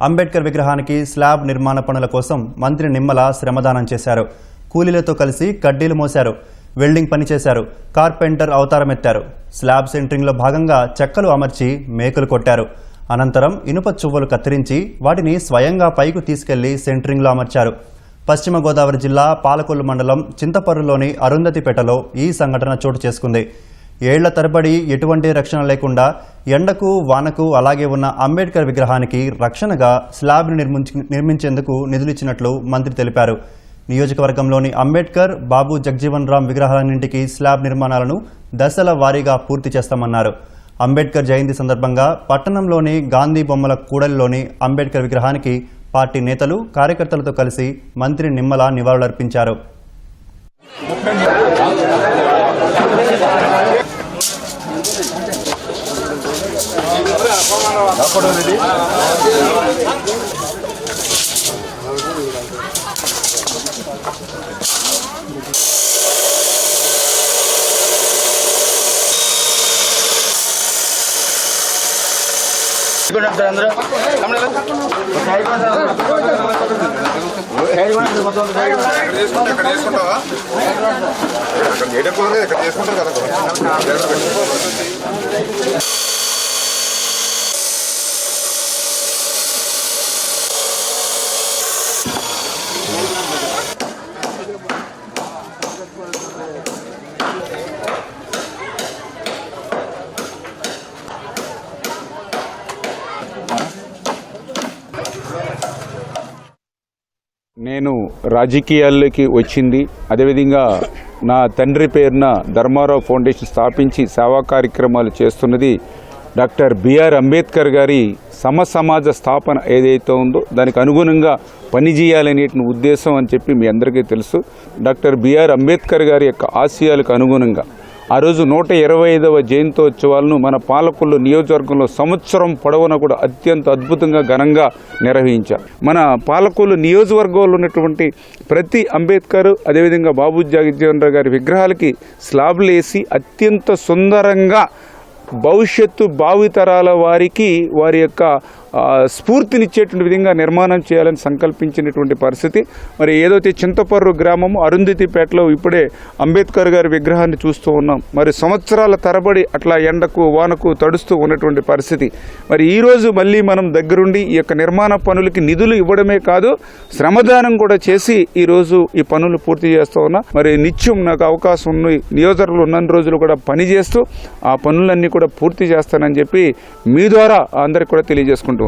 అంబేద్కర్ విగ్రహానికి స్లాబ్ నిర్మాణ పనుల కోసం మంత్రి నిమ్మల శ్రమదానం చేశారు. కూలీలతో కలిసి కడ్డీలు మోశారు. వెల్డింగ్ పని చేశారు. కార్పెంటర్ అవతారమెత్తారు. స్లాబ్ సెంటరింగ్లో భాగంగా చెక్కలు అమర్చి మేకులు కొట్టారు. అనంతరం ఇనుప చువ్వలు కత్తిరించి వాటిని స్వయంగా పైకి తీసుకెళ్ళి సెంటరింగ్లో అమర్చారు. పశ్చిమ గోదావరి జిల్లా పాలకొల్లు మండలం చింతపర్రులోని అరుంధతిపేటలో ఈ సంఘటన చోటు చేసుకుంది. ఏళ్ళ తరబడి ఎటువంటి రక్షణ లేకుండా ఎండకు వానకు అలాగే ఉన్న అంబేద్కర్ విగ్రహానికి రక్షణగా స్లాబ్ను నిర్మించి నిర్మించేందుకు నిధులిచ్చినట్లు మంత్రి తెలిపారు. నియోజకవర్గంలోని అంబేద్కర్ బాబు జగ్జీవన్ రామ్ విగ్రహాలన్నింటికి స్లాబ్ నిర్మాణాలను దశల వారీగా పూర్తి చేస్తామన్నారు. అంబేద్కర్ జయంతి సందర్భంగా పట్టణంలోని గాంధీ బొమ్మల కూడలిలోని అంబేద్కర్ విగ్రహానికి పార్టీ నేతలు కార్యకర్తలతో కలిసి మంత్రి నిమ్మల నివాళులర్పించారు. ఇక్కడ చేసుకుంటే ఇక్కడ చేసుకుంటావా అక్కడ చేయడం కుదరదు ఇక్కడ చేసుకుంటారు కదా నేను రాజకీయాల్లోకి వచ్చింది. అదేవిధంగా నా తండ్రి పేరున ధర్మారావు ఫౌండేషన్ స్థాపించి సేవా కార్యక్రమాలు చేస్తున్నది డాక్టర్ బిఆర్ అంబేద్కర్ గారి సమసమాజ స్థాపన ఏదైతే ఉందో దానికి అనుగుణంగా పనిచేయాలనే ఉద్దేశం అని చెప్పి మీ అందరికీ తెలుసు. డాక్టర్ బిఆర్ అంబేద్కర్ గారి యొక్క ఆశయాలకు అనుగుణంగా ఆ రోజు నూట ఇరవై ఐదవ జయంతోత్సవాలను మన పాలకొల్లు నియోజకవర్గంలో సంవత్సరం పొడవునా కూడా అత్యంత అద్భుతంగా ఘనంగా నిర్వహించారు. మన పాలకొల్లు నియోజకవర్గంలో ఉన్నటువంటి ప్రతి అంబేద్కర్ అదేవిధంగా బాబు జగజ్జీవన్ గారి విగ్రహాలకి స్లాబ్లు వేసి అత్యంత సుందరంగా భవిష్యత్తు భావితరాల వారికి వారి యొక్క స్ఫూర్తినిచ్చేటువంటి విధంగా నిర్మాణం చేయాలని సంకల్పించినటువంటి పరిస్థితి. మరి ఏదైతే చింతపర్రు గ్రామం అరుంధతిపేటలో ఇప్పుడే అంబేద్కర్ గారి విగ్రహాన్ని చూస్తూ ఉన్నాం. మరి సంవత్సరాల తరబడి అట్లా ఎండకు వానకు తడుస్తూ ఉన్నటువంటి పరిస్థితి. మరి ఈరోజు మళ్ళీ మనం దగ్గరుండి ఈ యొక్క నిర్మాణ పనులకి నిధులు ఇవ్వడమే కాదు శ్రమదానం కూడా చేసి ఈరోజు ఈ పనులు పూర్తి చేస్తూ ఉన్నా. మరి నిత్యం నాకు అవకాశం ఉన్న నియోజకవర్గంలో ఉన్న రోజులు కూడా పని చేస్తూ ఆ పనులన్నీ కూడా పూర్తి చేస్తానని చెప్పి మీ ద్వారా అందరికి కూడా తెలియజేసుకుంటూ